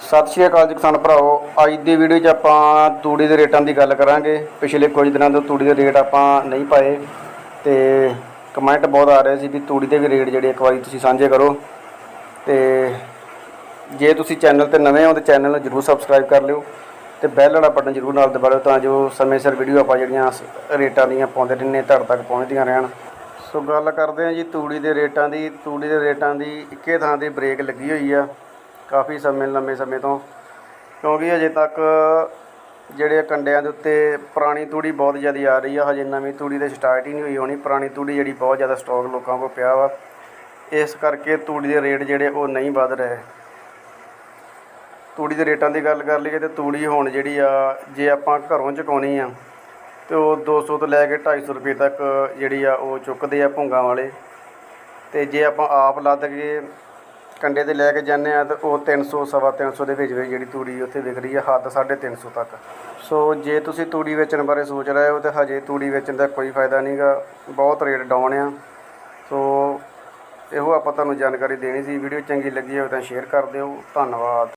ਸਤਿ ਸ਼੍ਰੀ ਅਕਾਲ ਜੀ ਕਿਸਾਨ ਭਰਾਓ ਅੱਜ ਦੀ ਵੀਡੀਓ 'ਚ ਆਪਾਂ ਤੂੜੀ ਦੇ ਰੇਟਾਂ ਦੀ ਗੱਲ ਕਰਾਂਗੇ। ਪਿਛਲੇ ਕੁਝ ਦਿਨਾਂ ਤੋਂ ਤੂੜੀ ਦੇ ਰੇਟ ਆਪਾਂ ਨਹੀਂ ਪਾਏ ਤੇ ਕਮੈਂਟ ਬਹੁਤ ਆ ਰਹੇ ਸੀ ਵੀ ਤੂੜੀ ਦੇ ਵੀ ਰੇਟ ਜਿਹੜੇ ਇੱਕ ਵਾਰੀ ਤੁਸੀਂ ਸਾਂਝੇ ਕਰੋ। ਤੇ ਜੇ ਤੁਸੀਂ ਚੈਨਲ ਤੇ ਨਵੇਂ ਹੋ ਤਾਂ ਚੈਨਲ ਨੂੰ ਜਰੂਰ ਸਬਸਕ੍ਰਾਈਬ ਕਰ ਲਿਓ ਤੇ ਬੈਲ ਵਾਲਾ ਬਟਨ ਜਰੂਰ ਨਾਲ ਦਬਾ ਲਿਓ ਤਾਂ ਜੋ ਸਮੇਂ ਸਿਰ ਵੀਡੀਓ ਆਪਾਂ ਜਿਹੜੀਆਂ ਸ- ਰੇਟਾਂ ਦੀਆਂ ਪਾਉਂਦੇ ਰਹਿੰਦੇ, ਤੁਹਾਡੇ ਤੱਕ ਪਹੁੰਚਦੀਆਂ ਰਹਿਣ। ਸੋ ਗੱਲ ਕਰਦੇ ਹਾਂ ਜੀ ਤੂੜੀ ਦੇ ਰੇਟਾਂ ਦੀ। ਤੂੜੀ ਦੇ ਰੇਟਾਂ ਦੀ ਇੱਕੇ ਥਾਂ ਤੇ ਬ੍ਰੇਕ ਲੱਗੀ ਹੋਈ ਆ। ਕਾਫੀ ਸਮੇਂ ਲੰਮੇ ਸਮੇਂ ਤੋਂ। ਕਿਉਂਕਿ ਅਜੇ ਤੱਕ ਜਿਹੜੇ ਕੰਡਿਆਂ ਦੇ ਉੱਤੇ ਪੁਰਾਣੀ ਤੂੜੀ ਬਹੁਤ ਜ਼ਿਆਦਾ ਆ ਰਹੀ ਆ, ਹਜੇ ਨਵੀਂ ਤੂੜੀ ਦੇ ਸਟਾਰਟ ਹੀ ਨਹੀਂ ਹੋਈ ਹੋਣੀ। ਪੁਰਾਣੀ ਤੂੜੀ ਜਿਹੜੀ ਬਹੁਤ ਜ਼ਿਆਦਾ ਸਟਾਕ ਲੋਕਾਂ ਕੋਲ ਪਿਆ ਵਾ। ਇਸ ਕਰਕੇ ਤੂੜੀ ਦੇ ਰੇਟ ਜਿਹੜੇ ਉਹ ਨਹੀਂ ਵੱਧ ਰਹੇ। ਤੂੜੀ ਦੇ ਰੇਟਾਂ ਦੀ ਗੱਲ ਕਰ ਲਈਏ ਤੇ ਤੂੜੀ ਹੁਣ ਜਿਹੜੀ ਆ, ਜੇ ਆਪਾਂ ਘਰੋਂ ਚੁਕਾਉਣੀ ਆ, ਤੇ ਉਹ 200 ਤੋਂ ਲੈ ਕੇ 250 ਰੁਪਏ ਤੱਕ ਜਿਹੜੀ ਆ ਉਹ ਚੁੱਕਦੇ ਆ ਭੁੰਗਾਂ ਵਾਲੇ। ਤੇ ਜੇ ਆਪਾਂ ਆਪ ਲੱਦ ਕੇ ਕੰਡੇ ਤੇ ਲੈ ਕੇ ਜਾਂਦੇ ਆ ਤਾਂ ਉਹ 300 ਸਵਾ 300 ਦੇ ਵਿੱਚ ਵਿੱਚ ਜਿਹੜੀ ਤੂੜੀ ਉੱਥੇ ਵਿਕ ਰਹੀ ਆ, ਹੱਦ 350 ਤੱਕ। ਸੋ ਜੇ ਤੁਸੀਂ ਤੂੜੀ ਵੇਚਣ ਬਾਰੇ ਸੋਚ ਰਹੇ ਹੋ ਤਾਂ ਹਜੇ ਤੂੜੀ ਵੇਚਣ ਦਾ ਕੋਈ ਫਾਇਦਾ ਨਹੀਂਗਾ ਬਹੁਤ ਰੇਟ ਡਾਊਨ ਆ। ਸੋ ਇਹੋ ਆਪਾਂ ਤੁਹਾਨੂੰ ਜਾਣਕਾਰੀ ਦੇਣੀ ਸੀ, ਵੀਡੀਓ ਚੰਗੀ ਲੱਗੀ ਹੋਵੇ ਤਾਂ ਸ਼ੇਅਰ ਕਰ ਦਿਓ। ਧੰਨਵਾਦ।